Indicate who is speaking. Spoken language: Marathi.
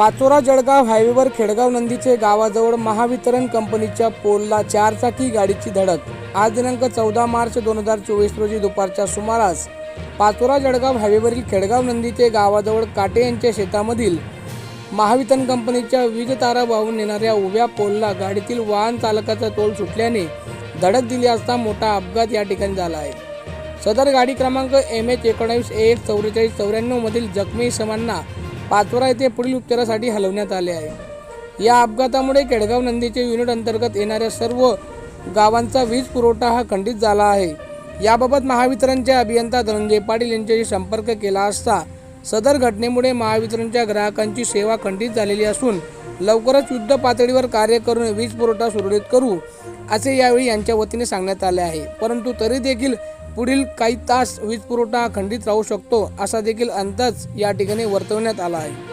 Speaker 1: पाचोरा जळगाव हायवेवर खेडगाव नंदीचे गावाजवळ महावितरण कंपनीच्या पोलला चारचाकी गाडीची धडक. आज दिनांक चौदा मार्च दोन हजार चोवीस रोजी दुपारच्या सुमारास पाचोरा जळगाव हायवेवरील खेडगाव नंदीचे गावाजवळ काटे यांच्या शेतामधील महावितरण कंपनीच्या वीज तारा वाहून नेणाऱ्या उभ्या पोलला गाडीतील वाहन चालकाचा तोल सुटल्याने धडक दिली असता मोठा अपघात या ठिकाणी झाला आहे. सदर गाडी क्रमांक एम एच एकोणावीस ए एक चौवेचाळीस चौऱ्याण्णवमधील जखमी समांना पाचोरा येथे पुढील उपचारासाठी हलवण्यात आले आहे. या अपघातामुळे केडगाव नंदीचे युनिट अंतर्गत येणाऱ्या सर्व गावांचा वीज पुरवठा हा खंडित झाला आहे. याबाबत महावितरणचे अभियंता धनंजय पाटील यांच्याशी संपर्क केला असता सदर घटनेमुळे महावितरणच्या ग्राहकांची सेवा खंडित झालेली असून लवकरच युद्ध पातळीवर कार्य करून वीज पुरवठा सुरळीत करू असे यावेळी यांच्या वतीने सांगण्यात आले आहे. परंतु तरी देखील पुढील काही तास वीज पुरवठा खंडित राहू शकतो असा देखील अंदाज या ठिकाणी वर्तवण्यात आला आहे.